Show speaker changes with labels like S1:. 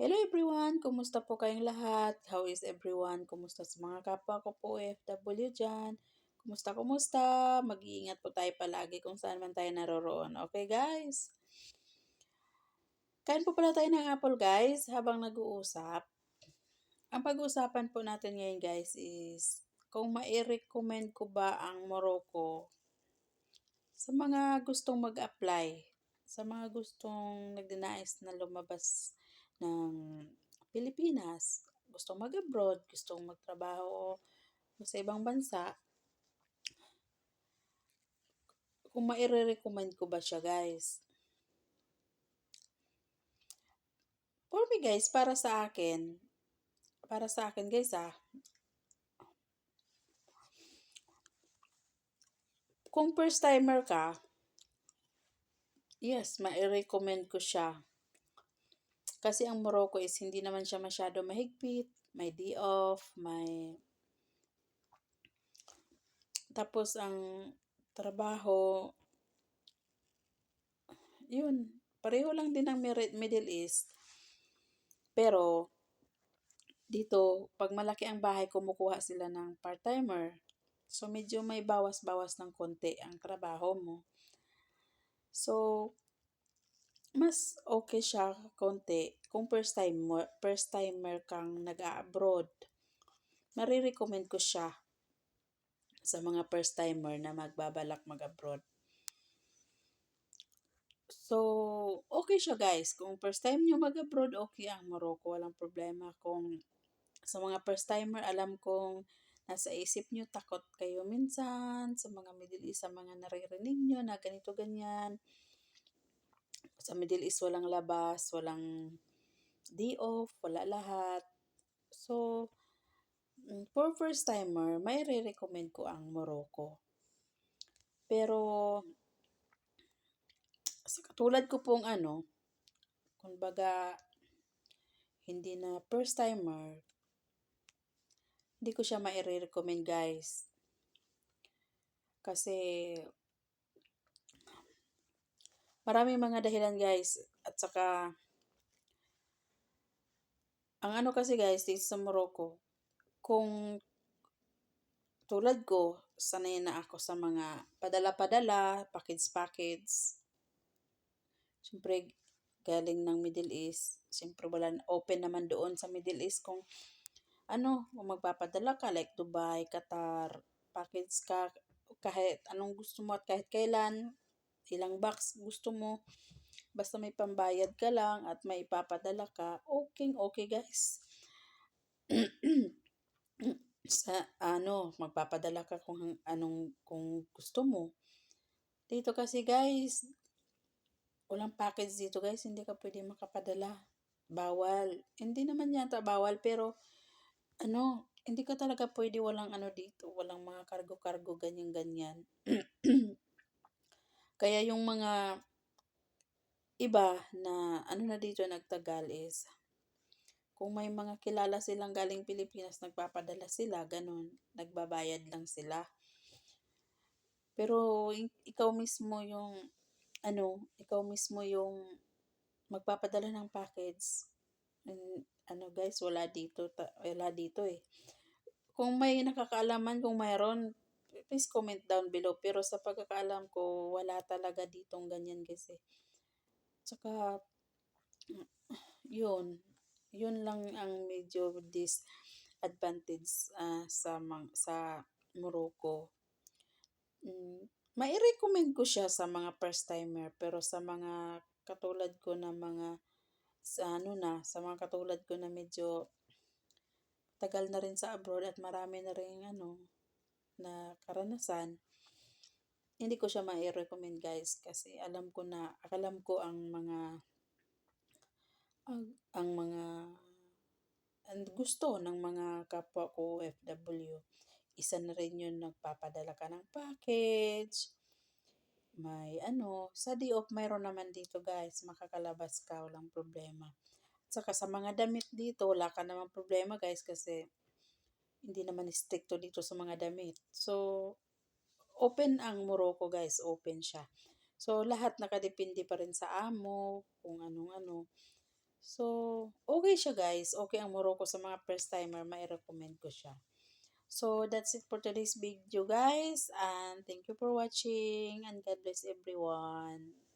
S1: Hello everyone! Kumusta po kayong lahat? How is everyone? Kumusta sa mga kapwa ko po OFW dyan? Kumusta, kumusta? Mag-iingat po tayo palagi kung saan man tayo naroroon. Okay guys? Kain po pala tayo ng apple guys habang nag-uusap. Ang pag-uusapan po natin ngayon guys is kung mai-recommend ko ba ang Morocco sa mga gustong mag-apply, sa mga gustong nagdinais na lumabas ng Pilipinas, gustong mag-abroad, gustong magtrabaho sa ibang bansa, kung maire-recommend ko ba siya guys. For me guys, para sa akin, para sa akin guys ah, kung first timer ka, yes, mai-recommend ko siya. Kasi ang Morocco is hindi naman siya masyado mahigpit, may day off, may tapos ang trabaho yun, pareho lang din ng Middle East. Pero dito, pag malaki ang bahay, kumukuha sila ng part-timer. So medyo may bawas-bawas ng konti ang trabaho mo. So mas okay siya konti kung first time first timer kang nag-abroad. Marirecommend ko siya sa mga first timer na magbabalak mag-abroad. So, okay siya guys. Kung first time nyo mag-abroad, okay ang Morocco. Walang problema. Kung sa mga first timer, alam kong nasa isip nyo, takot kayo minsan sa mga Middle East, sa mga naririnig nyo na ganito, ganyan sa Middle East walang labas, walang day off, wala lahat. So, mm, for first timer, may re-recommend ko ang Morocco. Pero, sa katulad ko pong ano, kumbaga, hindi na first timer, hindi ko siya mai-recommend guys. Kasi, Maraming mga dahilan guys. At saka, ang ano kasi guys, dito sa Morocco, kung tulad ko, sanay na ako sa mga padala-padala, package-package. Siyempre, galing ng Middle East. Siyempre, wala, open naman doon sa Middle East kung ano, kung magpapadala ka, like Dubai, Qatar, package ka, kahit anong gusto mo at kahit kailan, ilang box gusto mo. Basta may pambayad ka lang at may ipapadala ka, okay, okay guys. sa ano, magpapadala ka kung anong kung gusto mo. Dito kasi guys, walang package dito guys, hindi ka pwede makapadala. Bawal. Hindi naman yata bawal pero ano, hindi ka talaga pwede walang ano dito, walang mga kargo-kargo ganyan-ganyan. Kaya yung mga iba na ano na dito nagtagal is kung may mga kilala silang galing Pilipinas, nagpapadala sila, ganun, nagbabayad lang sila. Pero ikaw mismo yung ano, ikaw mismo yung magpapadala ng package. And, ano guys, wala dito, ta, wala dito eh. Kung may nakakaalaman, kung mayroon, please comment down below. Pero sa pagkakaalam ko, wala talaga ditong ganyan kasi. Tsaka, yun. Yun lang ang medyo disadvantage uh, sa, mang, sa Morocco. Mm, mai-recommend ko siya sa mga first timer pero sa mga katulad ko na mga sa ano na, sa mga katulad ko na medyo tagal na rin sa abroad at marami na rin ano, na karanasan, hindi ko siya mai-recommend guys kasi alam ko na, alam ko ang mga ang, ang mga ang gusto ng mga kapwa ko OFW. Isa na rin yun nagpapadala ka ng package. May ano, sa day off mayroon naman dito guys, makakalabas ka, walang problema. At saka sa mga damit dito, wala ka naman problema guys kasi hindi naman stricto dito sa mga damit. So, open ang Morocco guys, open siya. So, lahat nakadepende pa rin sa amo, kung anong ano. So, okay siya guys. Okay ang Morocco sa mga first timer. Mai-recommend ko siya. So, that's it for today's video guys. And thank you for watching. And God bless everyone.